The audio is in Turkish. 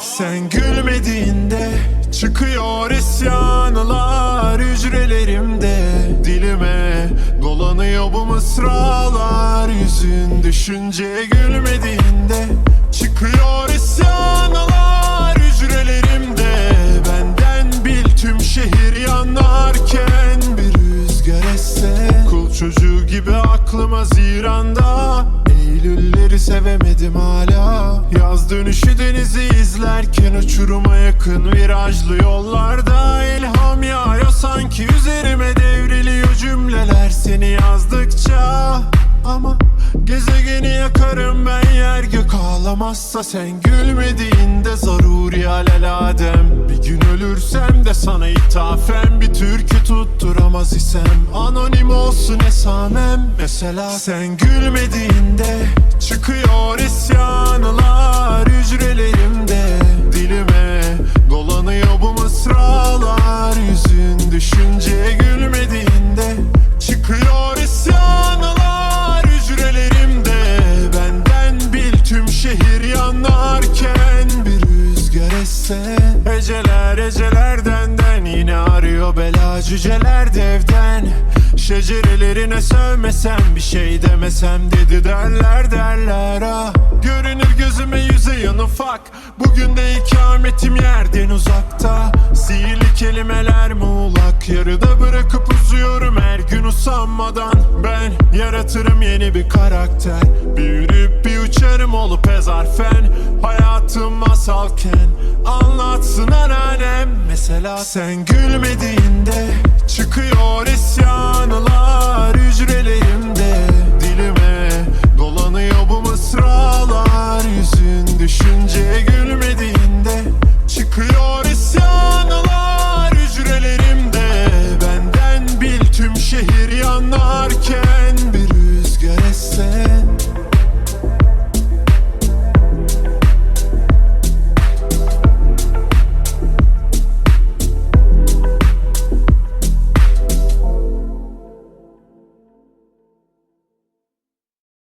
Sen gülmediğinde çıkıyor isyanlar hücrelerimde. Dilime dolanıyor bu mısralar yüzün. Düşünce gülmediğinde çıkıyor gibi aklım Haziran'da Eylülleri sevemedim hala. Yaz dönüşü denizi izlerken Uçuruma yakın virajlı yollarda ama Gezegeni yakarım ben yer gök. Ağlamazsa sen gülmediğinde zaruri alelade Bir gün ölürsem de sana ithafen. Bir türkü tutturamaz isem. Anonim olsun esamem. Mesela Sen gülmediğinde çıkıyor isyanlar tüm şehir yanarken bir rüzgar esse. Eceler ecelerden den yine arıyor bela cüceler devden. Şecerelerine sövmesem bir şey demesem dedi derler derler ah. Görünür gözüme yüzeyen ufak Bugün de ikametim yerden uzakta. Sihirli kelimeler muğlak Yarıda bırakıp uzuyorum her gün usanmadan. Ben yaratırım yeni bir karakter Büyürüp Annem olup ezarfen Hayatım masalken Anlatsın anneannem. Mesela Sen gülmediğinde Çıkıyor isyanlar Hücrelerimde. Dilime Dolanıyor bu mısralar Yüzün düşünce